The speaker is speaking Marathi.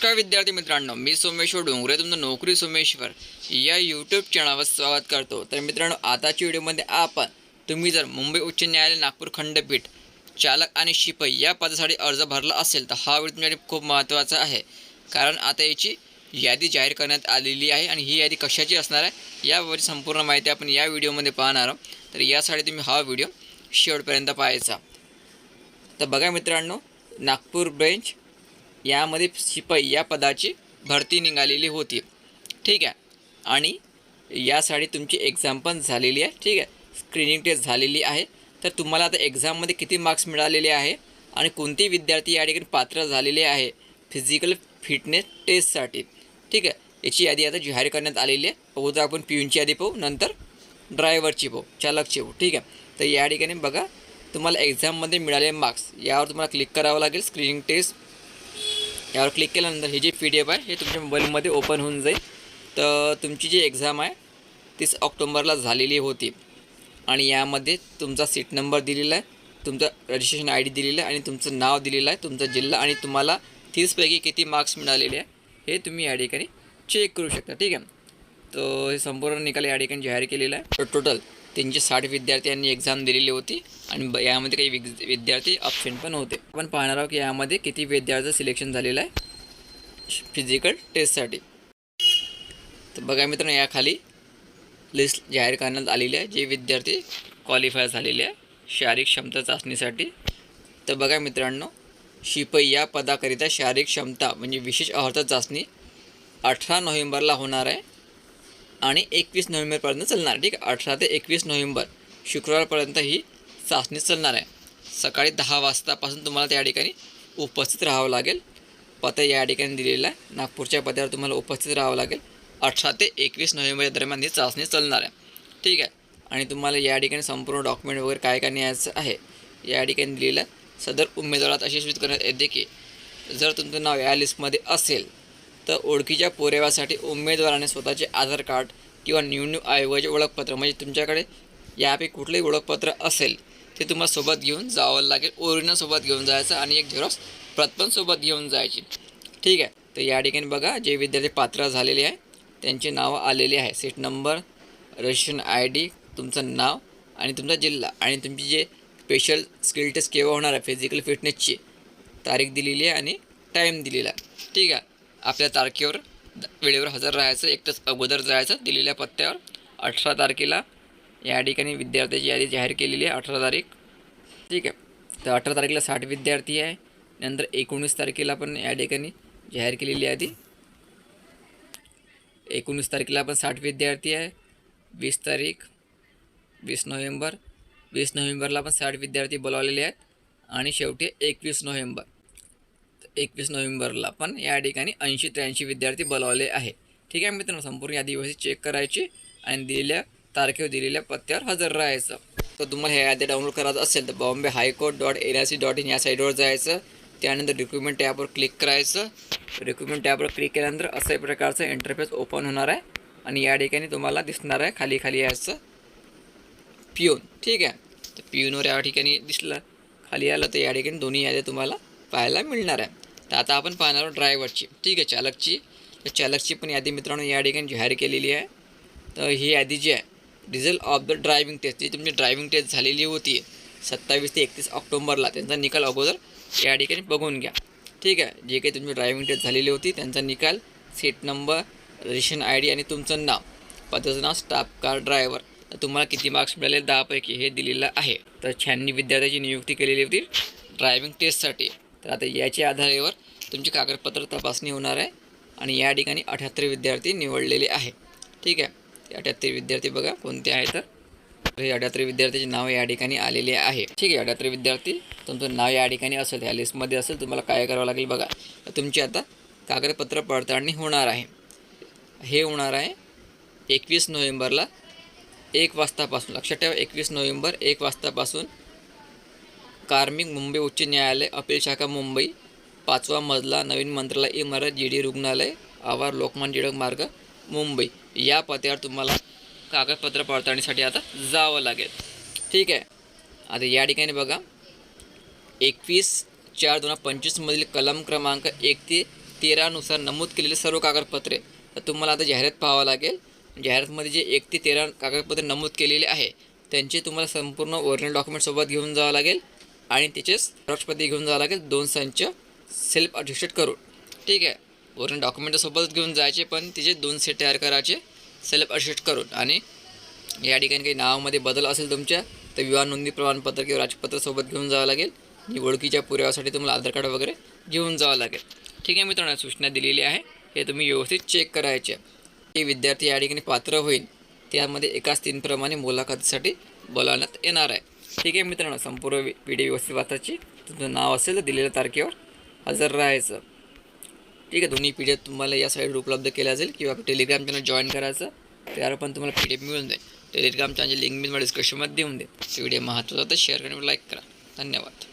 नमस्कार विद्यार्थी मित्रांनो मी सोमेश्वर डोंगरे तुमचं नोकरी सोमेश्वर. या यूट्यूब चॅनलवर स्वागत करतो. तर मित्रांनो आताच्या व्हिडिओमध्ये आपण तुम्ही जर मुंबई उच्च न्यायालय नागपूर खंडपीठ चालक आणि शिपाई या पदासाठी अर्ज भरला असेल तर हा व्हिडिओ तुमच्यासाठी खूप महत्त्वाचा आहे. कारण आता याची यादी जाहीर करण्यात आलेली आहे आणि ही यादी कशाची असणार आहे याबाबतची संपूर्ण माहिती आपण या व्हिडिओमध्ये पाहणार आहोत. तर यासाठी तुम्ही हा व्हिडिओ शेवटपर्यंत पाहायचा. तर बघा मित्रांनो नागपूर बेंच यामध्ये शिपाई या पदाची भरती निघालेली होती. ठीक आहे? आणि यासाठी तुमची एक्झाम पण झालेली आहे. ठीक आहे? स्क्रीनिंग टेस्ट झालेली आहे. तर तुम्हाला आता एक्झाममध्ये किती मार्क्स मिळालेले आहे? आणि कोणते विद्यार्थी या ठिकाणी पात्र झालेले आहे? फिजिकल फिटनेस टेस्टसाठी ठीक आहे? याची यादी आता जाहीर करण्यात आलेली आहे. अगोदर आपण पिऊनची यादी पाहू. नंतर ड्रायव्हरची पाहू. चालकची पाहू. ठीक आहे? तर या ठिकाणी बघा तुम्हाला एक्झाममध्ये मिळालेले मार्क्स यावर तुम्हाला क्लिक करावं लागेल. स्क्रीनिंग टेस्ट यावर क्लिक केल्यानंतर हे जे पी डी एफ आहे हे तुमच्या मोबाईलमध्ये ओपन होऊन जाईल. तर तुमची जी एक्झाम आहे तीस ऑक्टोंबरला झालेली होती. आणि यामध्ये तुमचा सीट नंबर दिलेला आहे तुमचं रजिस्ट्रेशन आय डी दिलेलं आहे आणि तुमचं नाव दिलेलं आहे तुमचा जिल्हा आणि तुम्हाला तीसपैकी किती मार्क्स मिळालेले आहे हे तुम्ही या ठिकाणी चेक करू शकता. ठीक आहे? तर हे संपूर्ण निकाल या ठिकाणी जाहीर केलेला आहे. तर टोटल तीनशे साठ विद्यार्थ्यांनी एक्झाम दिलेली होती आणि ब- यामध्ये काही विग- विद्यार्थी ऑप्शन पण होते. आपण पाहणार आहोत की यामध्ये किती विद्यार्थ्यांचं सिलेक्शन झालेलं आहे फिजिकल टेस्टसाठी तर बघा मित्रांनो याखाली लिस्ट जाहीर करण्यात आलेली आहे. जे विद्यार्थी क्वालिफाय झालेले आहे शारीरिक क्षमता चाचणीसाठी. तर बघा मित्रांनो शिपई या पदाकरिता शारीरिक क्षमता म्हणजे विशेष अर्हता चाचणी अठरा नोव्हेंबरला होणार आहे. आणि एकवीस नोव्हेंबरपर्यंत चालणार ठीक आहे? अठरा ते एकवीस नोव्हेंबर शुक्रवारपर्यंत ही चाचणी चालणार आहे. सकाळी दहा वाजतापासून तुम्हाला त्या ठिकाणी उपस्थित राहावं लागेल. पत्ता या ठिकाणी दिलेला आहे. नागपूरच्या पत्त्यावर तुम्हाला उपस्थित राहावं लागेल. अठरा ते एकवीस नोव्हेंबर दरम्यान ही चाचणी चालणार आहे. ठीक आहे? आणि तुम्हाला या ठिकाणी संपूर्ण डॉक्युमेंट वगैरे काय काय न्यायचं आहे या ठिकाणी दिलेलं आहे. सदर उमेदवारात अशी सूचित करण्यात येते की जर तुमचं नाव या लिस्टमध्ये असेल तर ओळखीच्या पुराव्यासाठी उमेदवाराने स्वतःचे आधार कार्ड किंवा निवडणूक आयोगाचे ओळखपत्र म्हणजे तुमच्याकडे यापैकी कुठलंही ओळखपत्र असेल ते तुम्हाला सोबत घेऊन जावं लागेल. ओरिजिनल सोबत घेऊन जायचं आणि एक झेरॉक्स प्रत पण सोबत घेऊन जायची. ठीक आहे? तर या ठिकाणी बघा जे विद्यार्थी पात्र झालेले आहे त्यांची नावं आलेली आहे. Seat number registration I D तुमचं नाव आणि तुमचा जिल्हा आणि तुमची जे स्पेशल स्किल टेस्ट केव्हा होणार आहे फिजिकल फिटनेसची तारीख दिलेली आहे आणि टाईम दिलेला आहे. ठीक आहे? आपल्या तारखेवर वेळेवर हजर राहायचं एक तास अगोदर जायचं दिलेल्या पत्त्यावर. अठरा तारखेला या ठिकाणी विद्यार्थ्याची यादी जाहीर केलेली आहे अठरा तारीख. ठीक आहे. तर अठरा तारखेला साठ विद्यार्थी आहे. नंतर एकोणीस तारखेला पण या ठिकाणी जाहीर केलेली यादी. एकोणीस तारखेला पण साठ विद्यार्थी आहे. वीस तारीख वीस नोव्हेंबर. वीस नोव्हेंबरला पण साठ विद्यार्थी बोलावलेले आहेत. आणि शेवटी एकवीस नोव्हेंबर. एकवीस नोव्हेंबरला पण या ठिकाणी ऐंशी त्र्याऐंशी विद्यार्थी बोलावले आहे. ठीक आहे मित्रांनो संपूर्ण यादी व्यवस्थित चेक करायची आणि दिलेल्या तारखेवर दिलेल्या पत्त्यावर हजर राहायचं. तर तुम्हाला हे यादी डाउनलोड करायचं असेल तर Bombay high court dot N I C dot in या साईडवर जायचं. त्यानंतर रिक्रुटमेंट टॅबवर क्लिक करायचं. रिक्रुटमेंट टॅबवर क्लिक केल्यानंतर अशा प्रकारचं इंटरफेस ओपन होणार आहे आणि या ठिकाणी तुम्हाला दिसणार आहे खाली खाली यायचं. पिऊन. ठीक आहे? तर पिऊनवर या ठिकाणी दिसलं. खाली आलं तर या ठिकाणी दोन्ही याद्या तुम्हाला पाहायला मिळणार आहे. तर आता आपण पाहणार आहोत ड्रायव्हरची. ठीक आहे चालकची. तर चालकची पण यादी मित्रांनो या ठिकाणी जाहीर केलेली आहे. तर ही यादी जी आहे result of the driving test. जी तुमची ड्रायव्हिंग टेस्ट झालेली होती सत्तावीस ते एकतीस ऑक्टोंबरला त्यांचा निकाल अगोदर या ठिकाणी बघून घ्या. ठीक आहे जे काही तुमची ड्रायव्हिंग टेस्ट झालेली होती त्यांचा निकाल seat number registration I D आणि तुमचं नाव. पदाचं नाव स्टाफ कार ड्रायव्हर. तर तुम्हाला किती मार्क्स मिळाले? दहापैकी हे दिलेलं आहे. तर शहाण्णव विद्यार्थ्याची नियुक्ती केलेली होती ड्रायव्हिंग टेस्टसाठी. तर आता याच्या आधारेवर तुमची कागदपत्र तपासणी होणार आहे आणि या ठिकाणी अठ्याहत्तर विद्यार्थी निवडलेले आहे. ठीक आहे? ते अठ्याहत्तर विद्यार्थी बघा कोणते आहे तर. हे अठ्याहत्तर विद्यार्थ्याचे नाव या ठिकाणी आलेले आहे. ठीक आहे? अठ्याहत्तर विद्यार्थी तुमचं नाव या ठिकाणी असेल या लिस्टमध्ये असेल तुम्हाला काय करावं लागेल बघा. तुमची आता कागदपत्र पडताळणी होणार आहे. हे होणार आहे एकवीस नोव्हेंबरला एक वाजतापासून लक्षात ठेवा एकवीस नोव्हेंबर एक वाजतापासून कार्मिक मुंबई उच्च न्यायालय अपील शाखा मुंबई पाचवा मजला नवीन मंत्रालय इमारत जी डी रुग्णालय आवार लोकमान्य टिळक मार्ग मुंबई. या पत्त्यावर तुम्हाला कागदपत्र पडताळणीसाठी आता जावं लागेल. ठीक आहे. आता या ठिकाणी बघा. एकवीस चार दोन हजार पंचवीसमधील कलम क्रमांक एक ते तेरानुसार नमूद केलेले सर्व कागदपत्रे तर तुम्हाला आता जाहिरात पाहावं लागेल. जाहिरातमध्ये जे एक ते तेरा कागदपत्रे नमूद केलेले आहे त्यांचे तुम्हाला संपूर्ण ओरिजिनल डॉक्युमेंटसोबत घेऊन जावं लागेल. आणि त्याचे राष्ट्रपती घेऊन जावं लागेल दोन संच सेल्फ अटेस्टेड करून. ठीक आहे. वरून डॉक्युमेंटसोबत घेऊन जायचे पण तिचे दोन सेट तयार करायचे सेल्फ अटेस्ट करून. आणि या ठिकाणी काही नावामध्ये बदल असेल तुमच्या तर विवाह नोंदणी प्रमाणपत्र किंवा राजपत्र सोबत घेऊन जावं लागेल. आणि ओळखीच्या पुराव्यासाठी तुम्हाला आधार कार्ड वगैरे घेऊन जावं लागेल. ठीक आहे मित्रांनो सूचना दिलेली आहे. हे तुम्ही व्यवस्थित चेक करायचे. की विद्यार्थी या ठिकाणी पात्र होईल. त्यामध्ये एकाच तीनप्रमाणे मुलाखतीसाठी बोलावण्यात येणार आहे. ठीक आहे मित्रांनो संपूर्ण व्हिडिओ व्यवस्थित वाचायची तुमचं नाव असेल तर दिलेल्या तारखेवर हजर राहायचं. ठीक आहे दोन्ही पी डी एफ तुम्हाला या साईडवर उपलब्ध केल्या जाईल किंवा टेलिग्राम चॅनल जॉईन करायचं त्यावर पण तुम्हाला पी डी एफ मिळून जाईल. टेलिग्राम चॅनल लिंक मी तुम्हाला डिस्क्रिप्शनमध्ये देऊन दे व्हिडिओ महत्त्वाचा तर शेअर करून लाईक करा. धन्यवाद.